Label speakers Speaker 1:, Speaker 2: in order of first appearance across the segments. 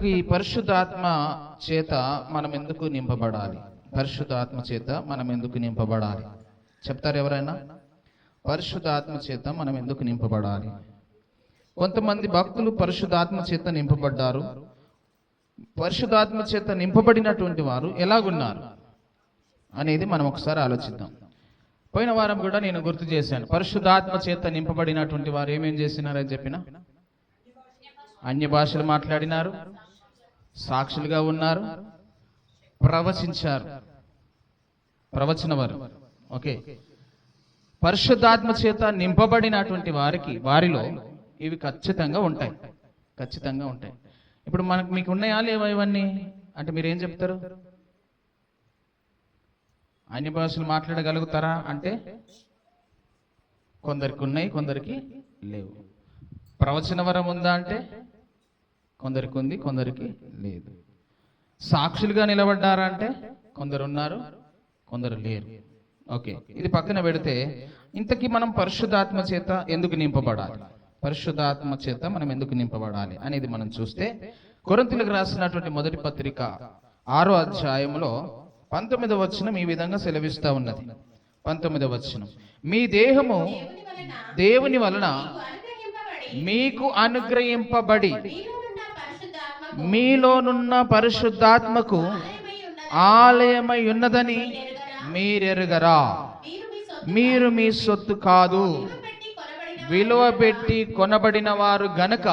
Speaker 1: ఇంతకు ఈ పరిశుద్ధాత్మ చేత మనం ఎందుకు నింపబడాలి? పరిశుద్ధాత్మ చేత మనం ఎందుకు నింపబడాలి? చెప్తారు ఎవరైనా? పరిశుద్ధాత్మ చేత మనం ఎందుకు నింపబడాలి? కొంతమంది భక్తులు పరిశుద్ధాత్మ చేత నింపబడ్డారు. పరిశుద్ధాత్మ చేత నింపబడినటువంటి వారు ఎలాగున్నారు అనేది మనం ఒకసారి ఆలోచిద్దాం. పోయిన వారం కూడా నేను గుర్తు చేశాను. పరిశుద్ధాత్మ చేత నింపబడినటువంటి వారు ఏమేం చేసినారని చెప్పిన? అన్య భాషలు మాట్లాడినారు. సాక్షులుగా ఉన్నారు. ప్రవచించారు. ప్రవచన వారు ఓకే. పరిశుద్ధాత్మ చేత నింపబడినటువంటి వారికి వారిలో ఇవి ఖచ్చితంగా ఉంటాయి. ఖచ్చితంగా ఉంటాయి. ఇప్పుడు మనకు మీకు ఉన్నాయా లేవా ఇవన్నీ? అంటే మీరు ఏం చెప్తారు? అన్య భాషలు మాట్లాడగలుగుతారా? అంటే కొందరికి ఉన్నాయి కొందరికి లేవు. ప్రవచన వరం ఉందా అంటే కొందరికి ఉంది కొందరికి లేదు. సాక్షులుగా నిలబడ్డారా అంటే కొందరు ఉన్నారు కొందరు లేరు. ఓకే ఇది పక్కన పెడితే ఇంతకీ మనం పరిశుద్ధాత్మ చేత ఎందుకు నింపబడాలి? పరిశుద్ధాత్మ చేత మనం ఎందుకు నింపబడాలి అనేది మనం చూస్తే కొరంతులకు రాసినటువంటి మొదటి పత్రిక ఆరో అధ్యాయంలో పంతొమ్మిదవ వచనం ఈ విధంగా సెలవిస్తా ఉన్నది. పంతొమ్మిదవ వచనం. మీ దేహము దేవుని వలన
Speaker 2: అనుగ్రహింపబడి
Speaker 1: మీకు అనుగ్రహింపబడి
Speaker 2: మీలోనున్న పరిశుద్ధాత్మకు ఆలయమై
Speaker 1: ఉన్నదని మీరెరుగరా.
Speaker 2: మీరు మీ సొత్తు
Speaker 1: కాదు. విలువ పెట్టి కొనబడిన వారు గనక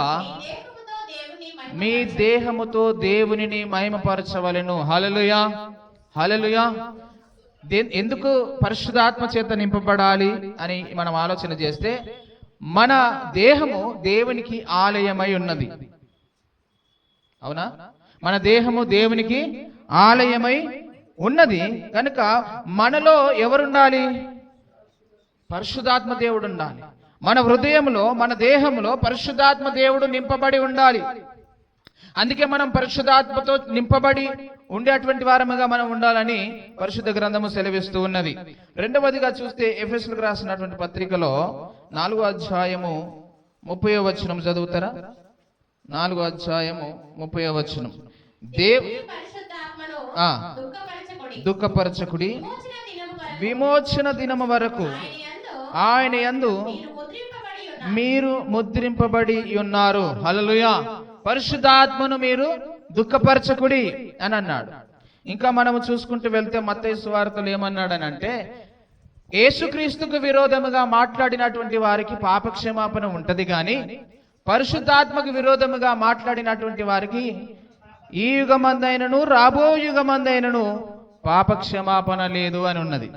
Speaker 1: మీ దేహముతో దేవునిని మహిమపరచవలను. హలలుయా హలలుయా దే- ఎందుకు పరిశుద్ధాత్మ చేత నింపబడాలి అని మనం ఆలోచన చేస్తే మన దేహము దేవునికి ఆలయమై ఉన్నది అవునా? మన దేహము దేవునికి ఆలయమై ఉన్నది. కనుక మనలో ఎవరుండాలి? పరిశుద్ధాత్మ దేవుడు ఉండాలి. మన హృదయంలో మన దేహంలో పరిశుద్ధాత్మ దేవుడు నింపబడి ఉండాలి. అందుకే మనం పరిశుద్ధాత్మతో నింపబడి ఉండేటువంటి వారముగా మనం ఉండాలని పరిశుద్ధ గ్రంథము సెలవిస్తూ ఉన్నది. రెండవదిగా చూస్తే ఎఫ్ఎస్లకు రాసినటువంటి పత్రికలో నాలుగో అధ్యాయము ముప్పై వచనం చదువుతారా? నాలుగో అధ్యాయము ముప్పై వచనం. దేవ్.
Speaker 2: దుఃఖపరచకుడి. విమోచన దినము వరకు ఆయన యందు మీరు ముద్రింపబడి ఉన్నారు.
Speaker 1: హల్లెలూయా. పరిశుద్ధాత్మను మీరు దుఃఖపరచకుడి అని అన్నాడు. ఇంకా మనము చూసుకుంటూ వెళ్తే మత్తయి సువార్తలు ఏమన్నాడని అంటే యేసుక్రీస్తుకు విరోధముగా మాట్లాడినటువంటి వారికి పాపక్షమాపణ ఉంటది కానీ పరిశుద్ధాత్మకు విరోధముగా మాట్లాడినటువంటి వారికి ఈ యుగమందైనను రాబో యుగమందైనను పాపక్షమాపణ లేదు అని ఉన్నది.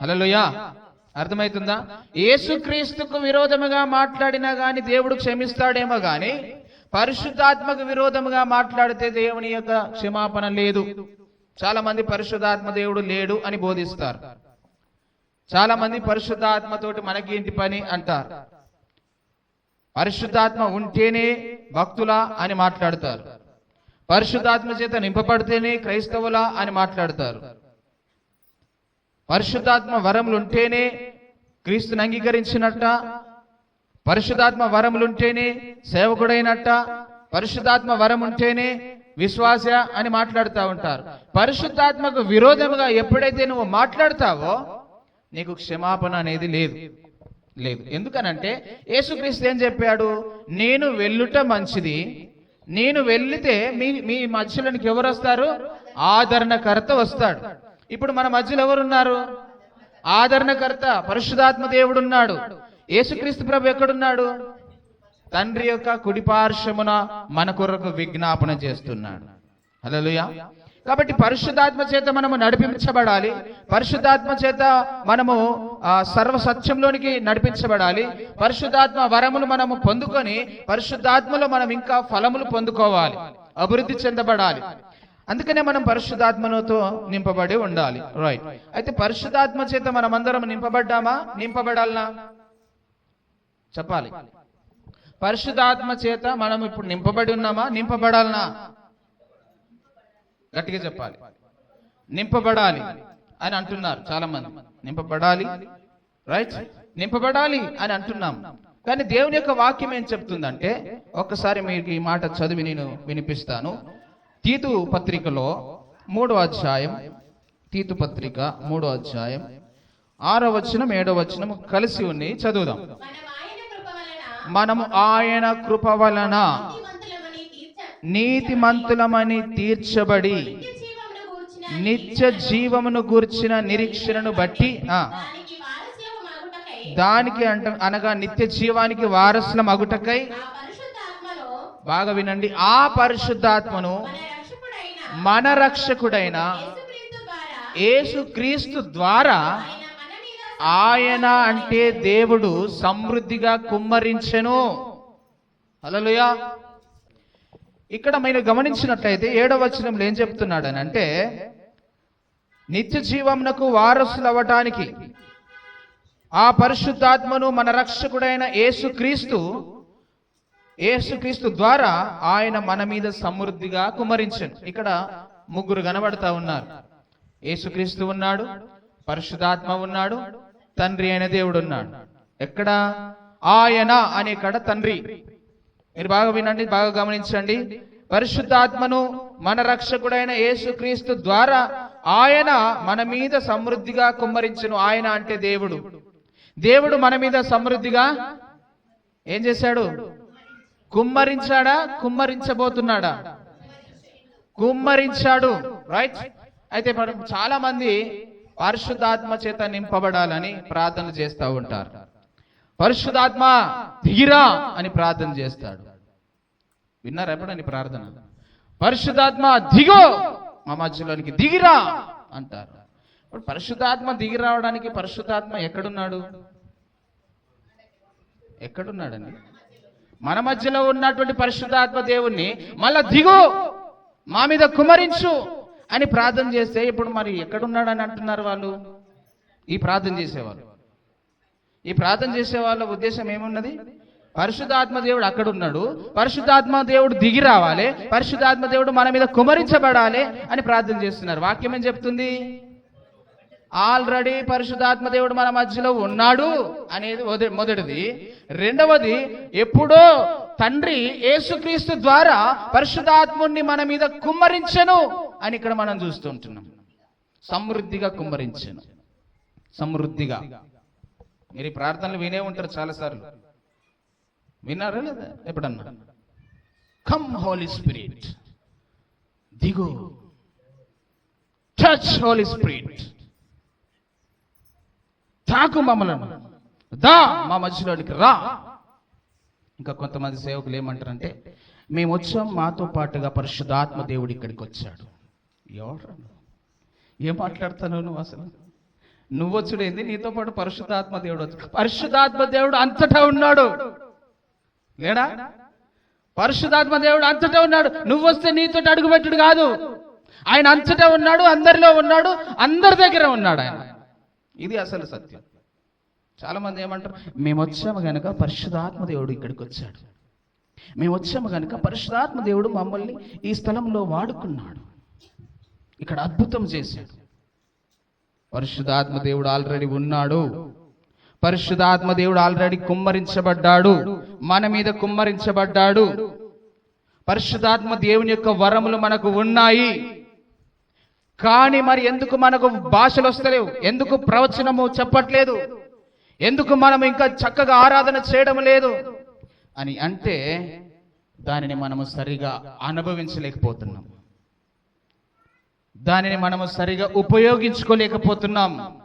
Speaker 1: హల్లెలూయా. అర్థమవుతుందా ఏసుక్రీస్తుకు విరోధముగా మాట్లాడినా గాని దేవుడు క్షమిస్తాడేమో గాని పరిశుద్ధాత్మకు విరోధముగా మాట్లాడితే దేవుని యొక్క క్షమాపణ లేదు. చాలా మంది పరిశుద్ధాత్మ దేవుడు లేడు అని బోధిస్తారు. చాలా మంది పరిశుద్ధాత్మతోటి మనకి ఏంటి పని అంటారు. పరిశుద్ధాత్మ ఉంటేనే భక్తుల అని మాట్లాడతారు. పరిశుద్ధాత్మ చేత నింపబడితేనే క్రైస్తవులా అని మాట్లాడతారు. పరిశుద్ధాత్మ వరములు ఉంటేనే క్రీస్తుని అంగీకరించినట్ట. పరిశుద్ధాత్మ వరములు ఉంటేనే సేవకుడైనట్ట. పరిశుద్ధాత్మ వరం ఉంటేనే విశ్వాస అని మాట్లాడుతూ ఉంటారు. పరిశుద్ధాత్మకు విరోధముగా ఎప్పుడైతే నువ్వు మాట్లాడతావో నీకు క్షమాపణ అనేది లేదు. లేదు. ఎందుకనంటే యేసుక్రీస్తు ఏం చెప్పాడు? నేను వెళ్ళుట మంచిది. నేను వెళ్ళితే మీ మీ మధ్యలోనికి ఎవరు వస్తారు? ఆదరణకర్త వస్తాడు. ఇప్పుడు మన మధ్యలో ఎవరున్నారు ఆదరణకర్త పరిశుధాత్మ దేవుడు ఉన్నాడు. యేసుక్రీస్తు ప్రభు ఎక్కడున్నాడు? తండ్రి యొక్క కుడిపార్శ్వమున మన కొరకు విజ్ఞాపన చేస్తున్నాడు. హలోయా కాబట్టి పరిశుద్ధాత్మ చేత మనము నడిపించబడాలి. పరిశుద్ధాత్మ చేత మనము సర్వ సత్యంలోనికి నడిపించబడాలి. పరిశుద్ధాత్మ వరములు మనము పొందుకొని పరిశుద్ధాత్మలో మనం ఇంకా ఫలములు పొందుకోవాలి. అభివృద్ధి చెందబడాలి. అందుకనే మనం పరిశుద్ధాత్మతో నింపబడి ఉండాలి. రైట్ అయితే పరిశుద్ధాత్మ చేత మనమందరం నింపబడ్డామా? నింపబడాలనా? చెప్పాలి. పరిశుద్ధాత్మ చేత మనం ఇప్పుడు నింపబడి ఉన్నామా? నింపబడాలనా? గట్టిగా చెప్పాలి. నింపబడాలి అని అంటున్నారు చాలా మంది నింపబడాలి రైట్ నింపబడాలి అని అంటున్నాం. కానీ దేవుని యొక్క వాక్యం ఏం చెప్తుందంటే ఒక్కసారి మీకు ఈ మాట చదివి నేను వినిపిస్తాను. తీతు పత్రికలో మూడో అధ్యాయం తీతు పత్రిక మూడో అధ్యాయం ఆరో వచనం ఏడో వచనం కలిసి ఉన్నాయి చదువుదాం.
Speaker 2: మనం ఆయన కృప వలన
Speaker 1: మనము ఆయన కృప వలన
Speaker 2: నీతిమంతులమని
Speaker 1: తీర్చబడి
Speaker 2: నిత్య జీవమును గూర్చిన
Speaker 1: నిరీక్షణను బట్టి
Speaker 2: దానికి
Speaker 1: అంట అనగా నిత్య జీవానికి వారసుల మగుటకై బాగా వినండి. ఆ పరిశుద్ధాత్మను
Speaker 2: మన రక్షకుడైన యేసుక్రీస్తు ద్వారా ఆయన
Speaker 1: అంటే దేవుడు సమృద్ధిగా కుమ్మరించెను. హల్లెలూయా. ఇక్కడ మీరు గమనించినట్లయితే ఏడవ వచనంలో ఏం చెప్తున్నాడని అంటే నిత్య జీవమునకు వారసులు అవ్వటానికి ఆ పరిశుద్ధాత్మను మన రక్షకుడైన యేసుక్రీస్తు యేసుక్రీస్తు ద్వారా ఆయన మన మీద సమృద్ధిగా కుమరించను. ఇక్కడ ముగ్గురు కనబడతా ఉన్నారు. యేసుక్రీస్తు ఉన్నాడు పరిశుద్ధాత్మ ఉన్నాడు తండ్రి అయిన దేవుడు ఉన్నాడు. ఎక్కడ? ఆయన అనే కడ తండ్రి. మీరు బాగా వినండి బాగా గమనించండి. పరిశుద్ధాత్మను మన రక్షకుడైన యేసుక్రీస్తు ద్వారా ఆయన మన మీద సమృద్ధిగా కుమ్మరించును. ఆయన అంటే దేవుడు. దేవుడు మన మీద సమృద్ధిగా ఏం చేశాడు? కుమ్మరించాడా? కుమ్మరించబోతున్నాడా? కుమ్మరించాడు. రైట్ అయితే మనం చాలా మంది పరిశుద్ధాత్మ చేత నింపబడాలని ప్రార్థన చేస్తూ ఉంటారు. పరిశుద్ధాత్మ దిగిరా అని ప్రార్థన చేస్తాడు. విన్నారా ఎప్పుడని ప్రార్థన? పరిశుద్ధాత్మ దిగో! మా మధ్యలోనికి దిగిరా! అంటారు. ఇప్పుడు పరిశుద్ధాత్మ దిగి రావడానికి పరిశుద్ధాత్మ ఎక్కడున్నాడు? ఎక్కడున్నాడండి మన మధ్యలో ఉన్నటువంటి పరిశుద్ధాత్మ దేవుణ్ణి మళ్ళా దిగు! మా మీద కుమరించు! అని ప్రార్థన చేస్తే ఇప్పుడు మరి ఎక్కడున్నాడని అంటున్నారు వాళ్ళు? ఈ ప్రార్థన చేసేవాళ్ళు. ఈ ప్రార్థన చేసే వాళ్ళ ఉద్దేశం ఏమున్నది? పరిశుద్ధాత్మ దేవుడు అక్కడ ఉన్నాడు పరిశుద్ధాత్మ దేవుడు దిగి రావాలి. పరిశుద్ధాత్మ దేవుడు మన మీద కుమరించబడాలి అని ప్రార్థన చేస్తున్నారు. వాక్యం ఏం చెప్తుంది? ఆల్రెడీ పరిశుద్ధాత్మ దేవుడు మన మధ్యలో ఉన్నాడు అనేది మొదటిది. రెండవది ఎప్పుడో తండ్రి యేసుక్రీస్తు ద్వారా పరిశుద్ధాత్ముణ్ణి మన మీద కుమ్మరించను అని ఇక్కడ మనం చూస్తుంటున్నాం సమృద్ధిగా కుమ్మరించను. సమృద్ధిగా. మీరు ప్రార్థనలు వినే ఉంటారు చాలాసార్లు. విన్నారా లేదా? ఎప్పుడన్నా? కమ్ హోలీ స్పిరిట్ దిగు. టచ్ హోలీ స్పిరిట్ తాకు మమ్మలను. దా మా మధ్యలోనికి రా. ఇంకా కొంతమంది సేవకులు ఏమంటారంటే మేము వచ్చాం మాతో పాటుగా పరిశుద్ధాత్మ దేవుడు ఇక్కడికి వచ్చాడు. ఎవరు ఏం మాట్లాడుతున్నావు నువ్వు అసలు? నువ్వు వచ్చుడు ఏంది? నీతో పాటు పరిశుద్ధాత్మ దేవుడు వచ్చి పరిశుద్ధాత్మ దేవుడు అంతటా ఉన్నాడు. లేడా పరిశుద్ధాత్మ దేవుడు అంతటా ఉన్నాడు. నువ్వు వస్తే నీతో అడుగుపెట్టుడు కాదు. ఆయన అంతటా ఉన్నాడు అందరిలో ఉన్నాడు అందరి దగ్గర ఉన్నాడు ఆయన. ఇది అసలు సత్యం. చాలా మంది ఏమంటారు మేము వచ్చాము కనుక పరిశుద్ధాత్మ దేవుడు ఇక్కడికి వచ్చాడు మేము వచ్చాము కనుక పరిశుధాత్మ దేవుడు మమ్మల్ని ఈ స్థలంలో వాడుకున్నాడు. ఇక్కడ అద్భుతం చేశాడు. పరిశుద్ధాత్మ దేవుడు ఆల్రెడీ ఉన్నాడు. పరిశుద్ధాత్మ దేవుడు ఆల్రెడీ కుమ్మరించబడ్డాడు. మన మీద కుమ్మరించబడ్డాడు. పరిశుధాత్మ దేవుని యొక్క వరములు మనకు ఉన్నాయి. కానీ మరి ఎందుకు మనకు భాషలు వస్తలేవు? ఎందుకు ప్రవచనము చెప్పట్లేదు? ఎందుకు మనం ఇంకా చక్కగా ఆరాధన చేయడం లేదు? అని అంటే దానిని మనము సరిగా అనుభవించలేకపోతున్నాం. దానిని మనము సరిగా ఉపయోగించుకోలేకపోతున్నాం.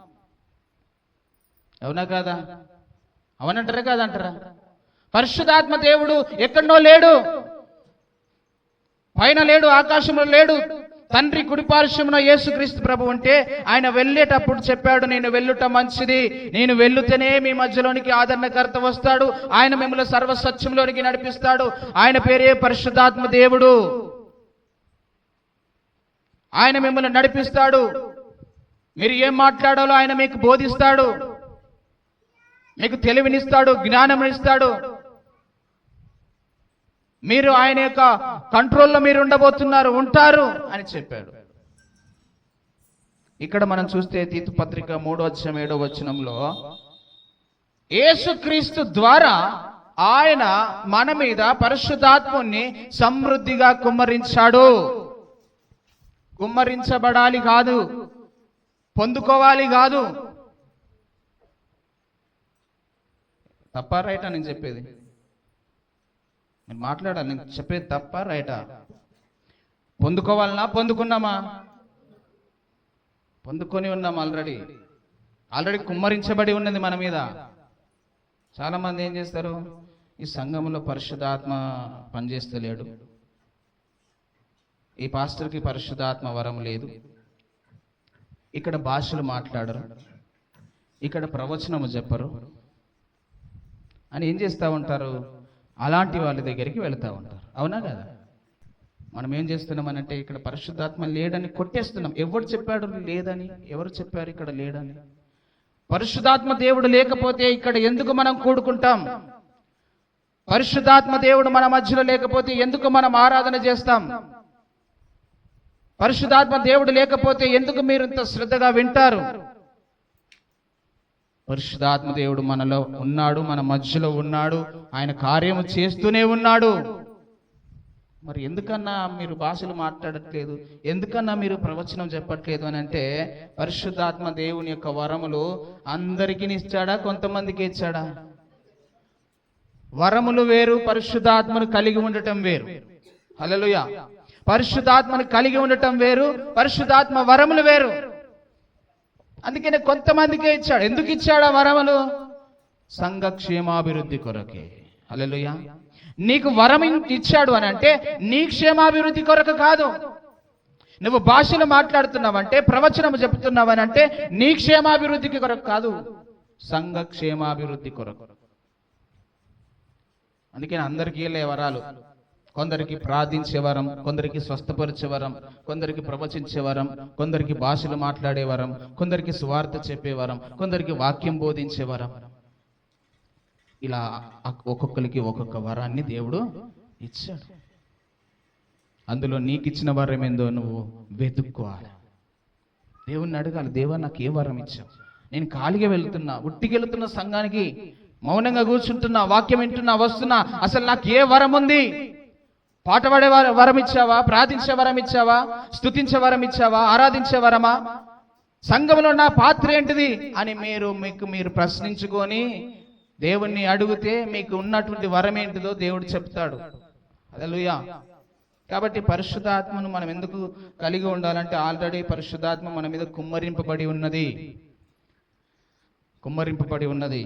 Speaker 1: అవునా కాదా? అవునంటారా కాదంటారా పరిశుద్ధాత్మ దేవుడు ఎక్కడో లేడు. పైన లేడు ఆకాశంలో లేడు. తండ్రి కుడిపార్శ్వమున యేసుక్రీస్తు ప్రభు ఉంటే ఆయన వెళ్ళేటప్పుడు చెప్పాడు నేను వెళ్ళుట మంచిది. నేను వెళ్ళుతేనే మీ మధ్యలోనికి ఆదరణకర్త వస్తాడు. ఆయన మిమ్మల్ని సర్వసత్యంలోనికి నడిపిస్తాడు. ఆయన పేరే పరిశుద్ధాత్మ దేవుడు. ఆయన మిమ్మల్ని నడిపిస్తాడు. మీరు ఏం మాట్లాడాలో ఆయన మీకు బోధిస్తాడు. మీకు తెలివినిస్తాడు జ్ఞానమునిస్తాడు. మీరు ఆయన యొక్క కంట్రోల్లో మీరు ఉండబోతున్నారు ఉంటారు అని చెప్పాడు. ఇక్కడ మనం చూస్తే తీతు పత్రిక మూడో వచ్చిన ఏడో వచనంలో యేసుక్రీస్తు ద్వారా ఆయన మన మీద పరిశుద్ధాత్ముని సమృద్ధిగా కుమ్మరించాడు. కుమ్మరించబడాలి కాదు పొందుకోవాలి కాదు తప్ప రైటా నేను చెప్పేది? నేను మాట్లాడాలి నేను చెప్పేది తప్ప రైటా? పొందుకోవాలన్నా పొందుకున్నామా? పొందుకొని ఉన్నాం ఆల్రెడీ. ఆల్రెడీ కుమ్మరించబడి ఉన్నది మన మీద. చాలామంది ఏం చేస్తారు? ఈ సంఘంలో పరిశుద్ధాత్మ పనిచేస్తలేడు. ఈ పాస్టర్కి పరిశుద్ధాత్మ వరం లేదు. ఇక్కడ భాషలు మాట్లాడరు. ఇక్కడ ప్రవచనము చెప్పరు. అని ఏం చేస్తూ ఉంటారు? అలాంటి వాళ్ళ దగ్గరికి వెళ్తూ ఉంటారు. అవునా కదా? మనం ఏం చేస్తున్నామనంటే ఇక్కడ పరిశుద్ధాత్మ లేడని కొట్టేస్తున్నాం. ఎవరు చెప్పాడు లేదని? ఎవరు చెప్పారు ఇక్కడ లేడని? పరిశుద్ధాత్మ దేవుడు లేకపోతే ఇక్కడ ఎందుకు మనం కూడుకుంటాం? పరిశుద్ధాత్మ దేవుడు మన మధ్యలో లేకపోతే ఎందుకు మనం ఆరాధన చేస్తాం? పరిశుద్ధాత్మ దేవుడు లేకపోతే ఎందుకు మీరు ఇంత శ్రద్ధగా వింటారు? పరిశుద్ధాత్మ దేవుడు మనలో ఉన్నాడు మన మధ్యలో ఉన్నాడు ఆయన కార్యము చేస్తూనే ఉన్నాడు. మరి ఎందుకన్నా మీరు భాషలు మాట్లాడట్లేదు? ఎందుకన్నా మీరు ప్రవచనం చెప్పట్లేదు అని అంటే పరిశుద్ధాత్మ దేవుని యొక్క వరములు అందరికీ ఇచ్చాడా కొంతమందికి ఇచ్చాడా? వరములు వేరు పరిశుద్ధాత్మను కలిగి ఉండటం వేరు. హల్లెలూయా. పరిశుద్ధాత్మను కలిగి ఉండటం వేరు పరిశుద్ధాత్మ వరములు వేరు. అందుకనే కొంతమందికే ఇచ్చాడు. ఎందుకు ఇచ్చాడు ఆ వరములు? సంఘక్షేమాభివృద్ధి కొరకే. అలెలుయ నీకు వరం ఇచ్చాడు అని అంటే నీ క్షేమాభివృద్ధి కొరకు కాదు. నువ్వు భాషలు మాట్లాడుతున్నావంటే ప్రవచనం చెప్తున్నావని అంటే నీ క్షేమాభివృద్ధికి కొరకు కాదు. సంఘ క్షేమాభివృద్ధి కొరకు అందుకని అందరికీ లే వరాలు కొందరికి ప్రార్థించే వరం కొందరికి స్వస్థపరిచే వరం కొందరికి ప్రవచించే వరం కొందరికి భాషలు మాట్లాడే వరం కొందరికి సువార్త చెప్పే వరం కొందరికి వాక్యం బోధించే వరం ఇలా ఒక్కొక్కరికి ఒక్కొక్క వరాన్ని దేవుడు ఇచ్చాడు. అందులో నీకు ఇచ్చిన వరం ఏందో నువ్వు వెతుక్కోవాలి. దేవుణ్ణి అడగాలి దేవా నాకు ఏ వరం ఇచ్చావు? నేను ఖాళీగా వెళ్తున్నా ఉట్టికెళ్తున్న సంఘానికి మౌనంగా కూర్చుంటున్నా వాక్యం వింటున్నా వస్తున్నా అసలు నాకు ఏ వరం ఉంది? పాట పాడే వర- వరం ఇచ్చావా ప్రార్థించే వరం ఇచ్చావా స్తుతించే వరం ఇచ్చావా ఆరాధించే వరమా? సంఘంలో నా పాత్ర ఏంటిది? అని మీరు మీకు మీరు ప్రశ్నించుకొని దేవుణ్ణి అడిగితే మీకు ఉన్నటువంటి వరం ఏంటిదో దేవుడు చెప్తాడు. అదలుయా కాబట్టి పరిశుద్ధాత్మను మనం ఎందుకు కలిగి ఉండాలంటే ఆల్రెడీ పరిశుద్ధాత్మ మన మీద కుమ్మరింపబడి ఉన్నది. కుమ్మరింపబడి ఉన్నది.